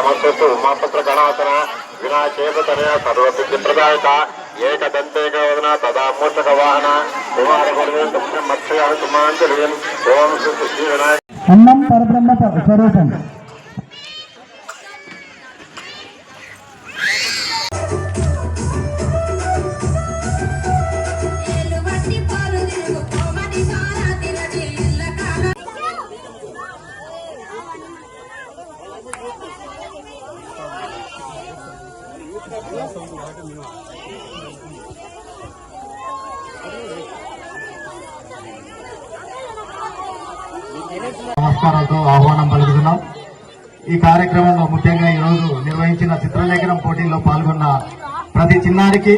నమస్తే ఉమాపత్ర గణాసన వినాచేతనయ సర్వసిద్ధి ప్రదాయత ఏకదంతేక వదన తదామూర్తక వాహన. కుమార మత్స్య సుమాంజలియం ఓం శ్రీ వినాయక. అన్నం పరబ్రహ్మ స్వరూపం నమస్కారాలతో ఆహ్వానం పలుకుతున్నాం. ఈ కార్యక్రమంలో ముఖ్యంగా ఈరోజు నిర్వహించిన చిత్రలేఖనం పోటీల్లో పాల్గొన్న ప్రతి చిన్నారికి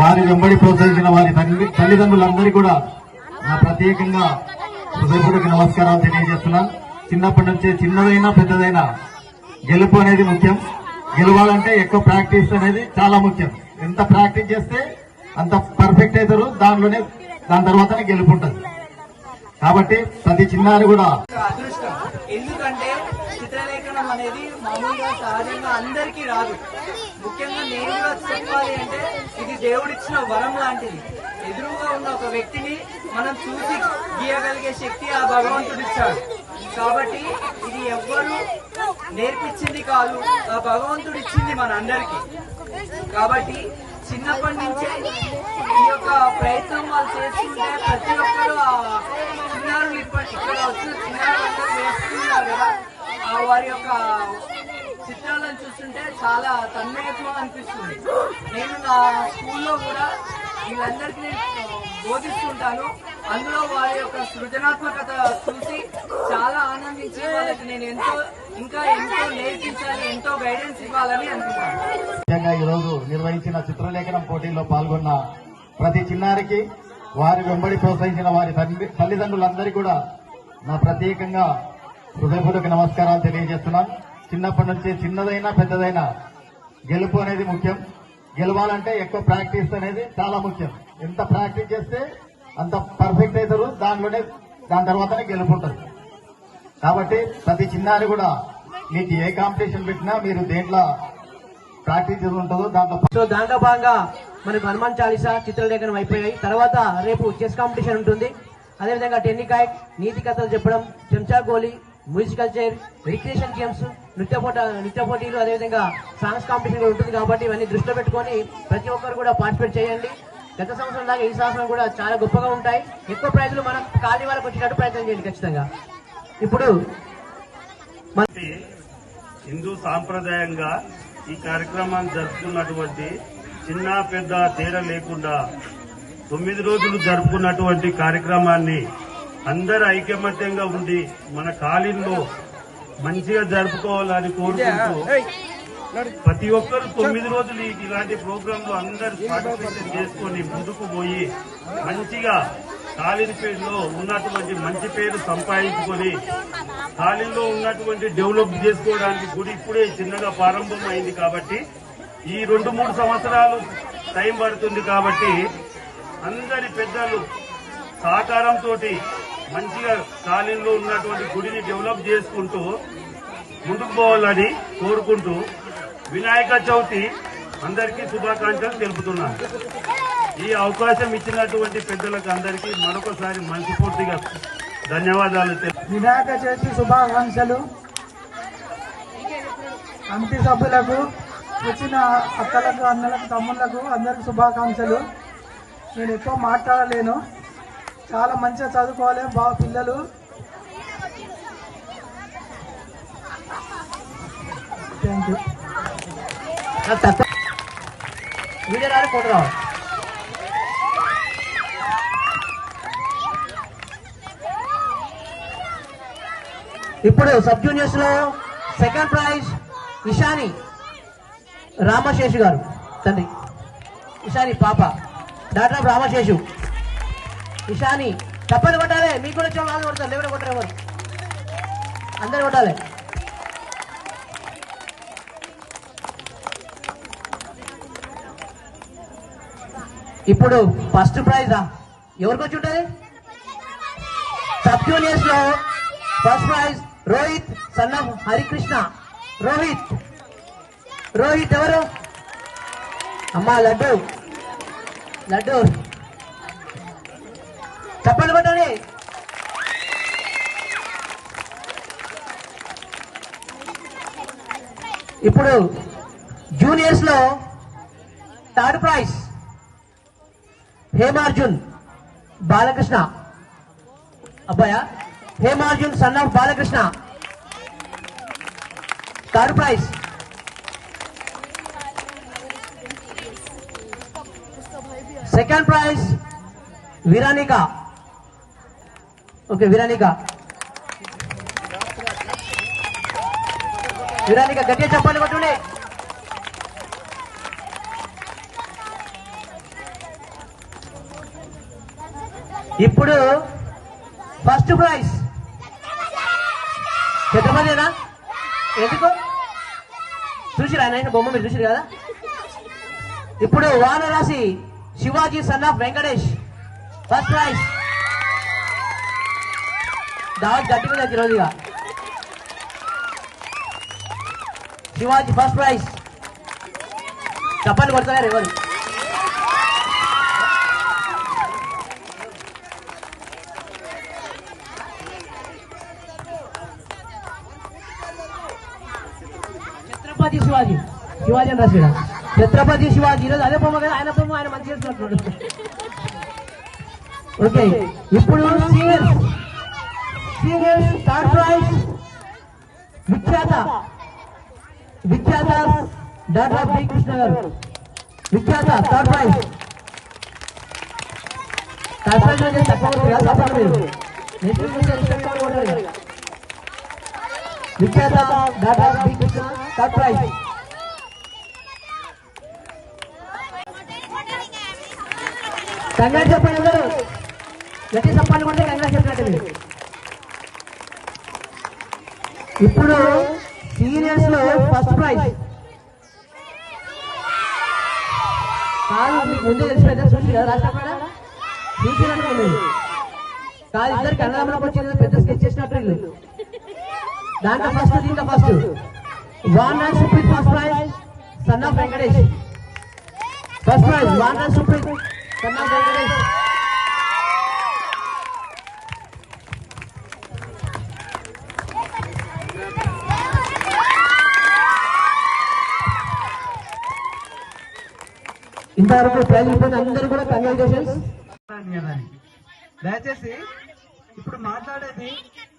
వారి వెంబడి ప్రోత్సహించిన వారి తల్లి తల్లిదండ్రులందరికీ కూడా నా ప్రత్యేకంగా హృదయపూర్వక నమస్కారాలు తెలియజేస్తున్నాను. చిన్నప్పటి నుంచే చిన్నదైనా పెద్దదైనా గెలుపు అనేది ముఖ్యం. గెలవాలంటే ఎక్కువ ప్రాక్టీస్ అనేది చాలా ముఖ్యం. ఎంత ప్రాక్టీస్ చేస్తే అంత పర్ఫెక్ట్ అవుతారు దానిలోనే దాని తర్వాతనే గెలుపు ఉంటుంది. కాబట్టి ప్రతి చిన్నారి కూడా అదృష్టం. ఎందుకంటే చిత్రలేఖనం అనేది మామూలుగా సహజంగా అందరికీ రాదు. ముఖ్యంగా నేను కూడా చెప్పాలి అంటే ఇది దేవుడిచ్చిన వరం లాంటిది. ఎదురుగా ఉన్న ఒక వ్యక్తిని మనం చూసి గీయగలిగే శక్తి ఆ భగవంతుడు ఇచ్చాడు. కాబట్టి ఇది ఎవ్వరూ నేర్పించింది కాదు ఆ భగవంతుడు ఇచ్చింది మన అందరికీ కాబట్టి చిన్నప్పటి నుంచే ఈ యొక్క ప్రయత్నం వాళ్ళు చేస్తుంటే ప్రతి ఒక్కరూ ఆ చిన్నారులు ఇక్కడ వచ్చిన చిన్నారులు వేస్తున్నారు కదా. ఆ వారి యొక్క చిత్రాలను చూస్తుంటే చాలా తన్మయత్వం అనిపిస్తుంది. నేను నా స్కూల్లో కూడా వీళ్ళందరికీ నేను బోధిస్తుంటాను. అందులో వారి యొక్క సృజనాత్మకత చూసి చాలా ఆనందించి వాళ్ళకి నేను ఎంతో ఇంకా ఎంతో నేర్పించాలి ఎంతో గైడెన్స్ ఇవ్వాలని అనుకుంటాను ఈరోజు నిర్వహించిన చిత్రలేఖనం పోటీల్లో పాల్గొన్న ప్రతి చిన్నారికి వారి వెంబడి ప్రోత్సహించిన వారి తల్లి తల్లిదండ్రులందరికీ కూడా నా ప్రత్యేకంగా హృదయపూర్వక నమస్కారాలు తెలియజేస్తున్నాను. చిన్నప్పటి నుంచి చిన్నదైనా పెద్దదైనా గెలుపు అనేది ముఖ్యం. గెలవాలంటే ఎక్కువ ప్రాక్టీస్ అనేది చాలా ముఖ్యం. ఎంత ప్రాక్టీస్ చేస్తే అంత పర్ఫెక్ట్ అవుతారు దానిలోనే దాని తర్వాతనే గెలుపు ఉంటుంది. కాబట్టి ప్రతి చిన్నారి కూడా మీకు ఏ కాంపిటీషన్ పెట్టినా మీరు దేంట్లో ప్రాక్టీస్ ఉంటుందో దాంట్లో దాంట్లో భాగంగా మనకు హనుమాన్ చాలీసా చిత్రలేఖనం అయిపోయాయి. తర్వాత రేపు చెస్ కాంపిటీషన్ ఉంటుంది. అదేవిధంగా టెన్నికాయ్ నీతి కథలు చెప్పడం చెంచా గోలీ మ్యూజికల్ చైర్ రిక్రియేషన్ గేమ్స్ నృత్య పోట నృత్య పోటీలు అదేవిధంగా సాంగ్స్ కాంపిటీషన్ కూడా ఉంటుంది కాబట్టి ఇవన్నీ దృష్టిలో పెట్టుకొని ప్రతి ఒక్కరు కూడా పార్టిసిపేట్ చేయండి. గత సంవత్సరం లాగా ఈ సంవత్సరం కూడా చాలా గొప్పగా ఉంటాయి. ఎక్కువ ప్రైజులు మనం ఖాళీ వాళ్ళకి వచ్చేటట్టు ప్రయత్నం చేయండి ఖచ్చితంగా. ఇప్పుడు హిందూ సాంప్రదాయంగా ఈ కార్యక్రమాన్ని జరుపుకున్నటువంటి చిన్న పెద్ద తేడా లేకుండా తొమ్మిది రోజులు జరుపుకున్నటువంటి కార్యక్రమాన్ని అందరు ఐకమత్యంగా ఉండి మన కాలిన్లో మంచిగా జరుపుకోవాలని కోరుకుంటూ ప్రతి ఒక్కరు తొమ్మిది రోజులు ఇలాంటి ప్రోగ్రాంలు అందరు పార్టిసిపేషన్ చేసుకొని ముందుకు పోయి మంచిగా కాలిన్ పేరులో ఉన్నటువంటి మంచి పేరు సంపాదించుకొని కాలిన్లో ఉన్నటువంటి డెవలప్ చేసుకోవడానికి గుడి ఇప్పుడే చిన్నగా ప్రారంభం అయింది కాబట్టి ఈ రెండు మూడు సంవత్సరాలు టైం పడుతుంది కాబట్టి అందరి పెద్దలు సహకారంతో మంచిగా కాలిన్లో ఉన్నటువంటి గుడిని డెవలప్ చేసుకుంటూ ముందుకు పోవాలని కోరుకుంటూ వినాయక చవితి అందరికీ శుభాకాంక్షలు తెలుపుతున్నాను. ఈ అవకాశం ఇచ్చినటువంటి పెద్దలకు అందరికీ మరొకసారి మనస్ఫూర్తిగా ధన్యవాదాలు వినాయక చవితి శుభాకాంక్షలు. కమిటీ సభ్యులకు వచ్చిన అక్కలకు అన్నలకు తమ్ముళ్ళకు అందరికి శుభాకాంక్షలు. నేను ఎక్కువ మాట్లాడలేను. చాలా మంచిగా చదువుకోవాలి బాగా పిల్లలు. థ్యాంక్ యూ వీడియో రావాలి ఫోటో రావాలి. ఇప్పుడు సబ్ జూనియర్స్లో సెకండ్ ప్రైజ్ ఇషాని. రామశేషు గారు తండ్రి. ఇషాని పాప. Doctor of Ramaseshu. ఇషాని తప్పని కొట్టాలి మీకు కూడా వచ్చే వాళ్ళు కొడతారు లేకుండా కొట్టరు ఎవరు? అందరు కొట్టాలి. ఇప్పుడు ఫస్ట్ ప్రైజ్ ఎవరికి వచ్చి ఉంటుంది sub జూనియర్స్లో first prize Rohit son of Harikrishna. Rohit. Rohit ఎవరు? అమ్మా లడ్డు. లడ్డు. చెప్పండి కొట్టండి. ఇప్పుడు జూనియర్స్లో థర్డ్ ప్రైజ్. హేమార్జున్ బాలకృష్ణ. అబ్బాయా? Hemarjun son of Balakrishna. Third prize. Second prize Viranika. Okay Viranika. Viranika గట్టిగా చెప్పండి కొట్టుండే. ఇప్పుడు ఫస్ట్ ప్రైజ్. ఛత్రపతినా ఎందుకు? చూసిరా ఆయన బొమ్మ మీరు చూసిరు కదా? ఇప్పుడు Vanarasi. Shivaji son of Venkatesh. First prize దావత్ గట్టిగా దగ్గర రోజుగా. శివాజీ ఫస్ట్ ప్రైజ్ చప్పట్లు కొడతారు ఎవరు? ఛత్రపతి శివాజీ. శివాజీ అని రాసిరా ఛత్రపతి శివాజీ ఈరోజు అదే బొమ్మ కదా ఆయన బొమ్మ ఆయన మంచి చేస్తున్నట్టు ఓకే ఇప్పుడు సీనియర్స్ సీనియర్స్ థర్డ్ ప్రైజ్ విఖ్యాత విఖ్యాత డాక్టర్ బి కృష్ణ గారు విఖ్యాత థర్డ్ ప్రైజ్ థర్డ్ ప్రైజ్ అంటే తక్కువ ఉంటుంది కదా, చెప్పండి మీరు నెక్స్ట్ వీక్ నుంచి ఎక్స్పెక్ట్ అవ్వకూడదు కదా. Vikhyata doctor B Krishna third prize కంగారు చెప్పండి అందరూ. గట్టి చెప్పండి కూడా కంగారు చెప్పినట్టు ఇప్పుడు సీనియర్స్లో ఫస్ట్ ప్రైజ్. కాదు మీకు ముందే తెలిసిపోయిందా చూసి కదా రాష్ట్రపడ చూసినట్టు కాదు ఇద్దరు కన్నడంలోకి వచ్చింది పెద్ద స్కెచ్ చేసినట్టు వీళ్ళు. దాంట్లో ఫస్ట్ దీంట్లో first one and Supreet first prize son of Venkatesh. First prize one and Supreet. ఇంతవరకు అందరూ కూడా కంగ్రాచులేషన్స్ దయచేసి ఇప్పుడు మాట్లాడేది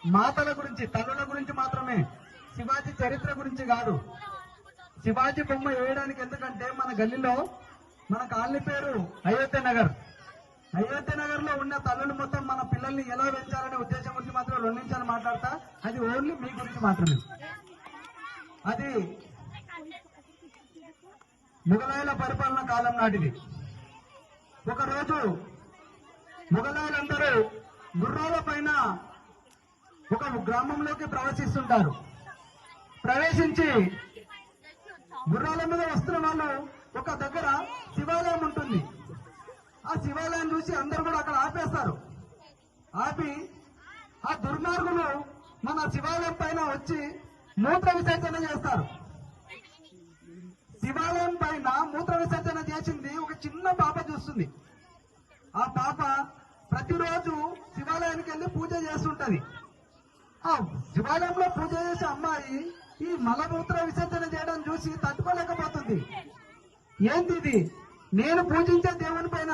మాతల గురించి తల్లుల గురించి మాత్రమే. శివాజీ చరిత్ర గురించి కాదు. శివాజీ బొమ్మ వేయడానికి ఎందుకంటే మన గల్లీలో మన కాలనీ పేరు అయోధ్య నగర్. అయోధ్య నగర్లో ఉన్న తల్లులు మొత్తం మన పిల్లల్ని ఎలా పెంచాలనే ఉద్దేశం గురించి మాత్రం రెండు నిమిషాలు మాట్లాడతా. అది ఓన్లీ మీ గురించి మాత్రమే. అది ముగలాయల పరిపాలన కాలం నాటిది. ఒక రోజు ముగలాయలందరూ గుర్రాల పైన ఒక గ్రామంలోకి ప్రవేశిస్తుంటారు. ప్రవేశించి గుర్రాల మీద వస్తున్న వాళ్ళు ఒక దగ్గర శివాలయం ఉంటుంది. ఆ శివాలయం చూసి అందరూ కూడా అక్కడ ఆపేస్తారు. ఆపి ఆ దుర్మార్గులు మన శివాలయం పైన వచ్చి మూత్ర విసర్జన చేస్తారు. శివాలయం పైన మూత్ర విసర్జన చేసింది ఒక చిన్న పాప చూస్తుంది. ఆ పాప ప్రతిరోజు శివాలయానికి వెళ్ళి పూజ చేస్తుంటది. ఆ శివాలయంలో పూజ చేసే అమ్మాయి ఈ మలమూత్ర విసర్జన చేయడం చూసి తట్టుకోలేకపోతుంది. ఏంటిది? ఇది నేను పూజించే దేవుని పైన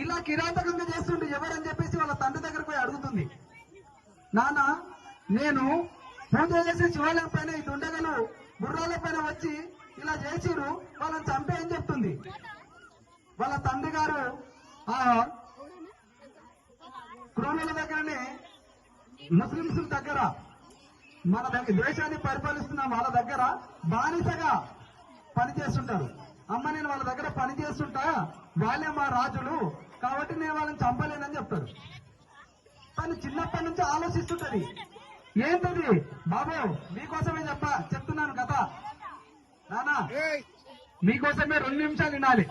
ఇలా కిరాతకంగా చేస్తుంటే ఎవరని చెప్పేసి వాళ్ళ తండ్రి దగ్గర పోయి అడుగుతుంది. నాన్న నేను పూజ చేసే శివాలయం పైన ఈ దుండగలు గుర్రాల పైన వచ్చి ఇలా చేసిరు వాళ్ళని చంపే అని చెప్తుంది. వాళ్ళ తండ్రి గారు ఆ క్రూరుల దగ్గరనే ముస్లింస్ దగ్గర మన దగ్గర దేశాన్ని పరిపాలిస్తున్న వాళ్ళ దగ్గర బానిసగా పనిచేస్తుంటారు. అమ్మ నేను వాళ్ళ దగ్గర పని చేస్తుంటా. వాళ్ళే మా రాజులు. కాబట్టి నేను వాళ్ళని చంపలేనని చెప్తారు. తను చిన్నప్పటి నుంచి ఆలోచిస్తుంటది. ఏంటది? బాబు మీకోసమే చెప్ప చెప్తున్నాను కదా. నానా మీకోసమే రెండు నిమిషాలు వినాలి.